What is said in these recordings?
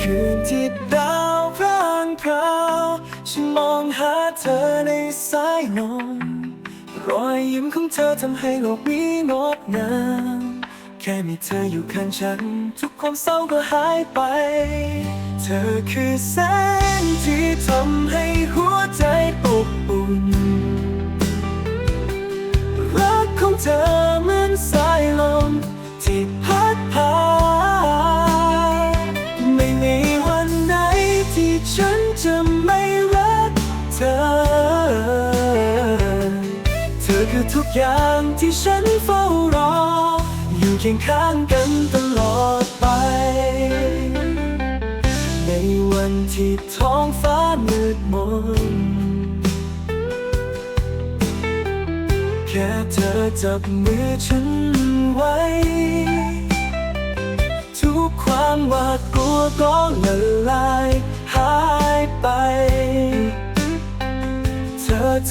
คืนที่ดาวพรางพราวฉันมองหาเธอในสายลมรอยยิ้มของเธอทำให้โลกนี้งดงามแค่มีเธออยู่ข้างฉัน ทุกความเศร้าก็หายไป เธอคือแสงที่ทำให้หัวใจอบอุ่ ธอคือทุกอย่างที่ฉันเฝ้ารอ อยู่เคียงข้างกันตลอดไป ในวันที่ท้องฟ้ามืดมน แค่เธอจับมือฉันไว้ ทุกความหวาดกลัวก็ละลายหายไป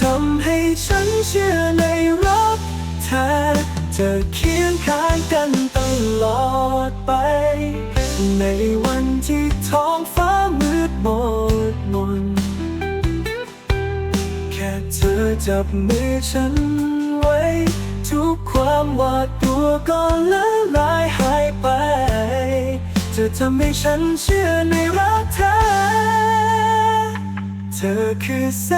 ทำให้ฉันเชื่อในรักแท้เธอเคียงข้างกันตลอดไป ในวันที่ท้องฟ้ามืดมนมน แค่เธอจับมือฉันไว้ ทุกความหวาดกลัวก็ละลายหายไป เธอทำให้ฉันเชื่อในรักแท้ เธอคือแส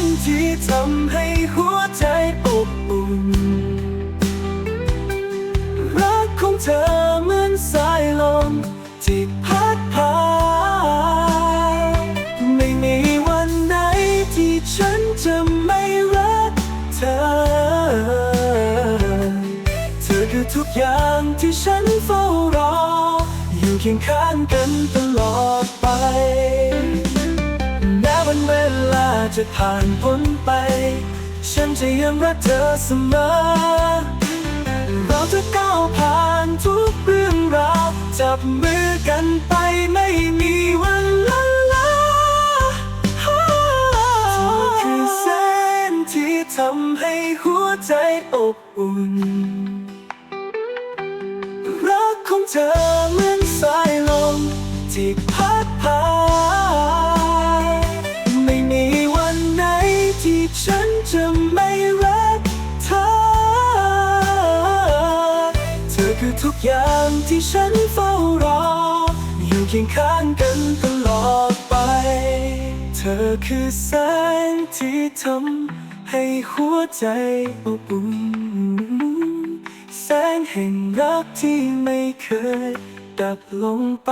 งที่ทำให้หัวใจอบอุ่น รักของเธอเหมือนสายลมที่พัดพา ไม่มีวันไหนที่ฉันจะไม่รักเธอ เธอคือทุกอย่างที่ฉันเฝ้ารอ อยู่เคียงข้างกันตลอดไป เวลาจะผ่านพ้นไป ฉันจะยังรักเธอเสมอ เราจะก้าวผ่านทุกเรื่องราวจับมือกันไปไม่มีวันละลาเธอคือแสงที่ทำให้หัวใจอบอุ่นรักของเธอ กอย่างที่ฉันเฝ้ารอ อยู่เคียงข้างกันตลอดไป เธอคือแสงที่ทำให้หัวใจอบอุ่นแสงแห่งรักที่ไม่เคยดับลงไป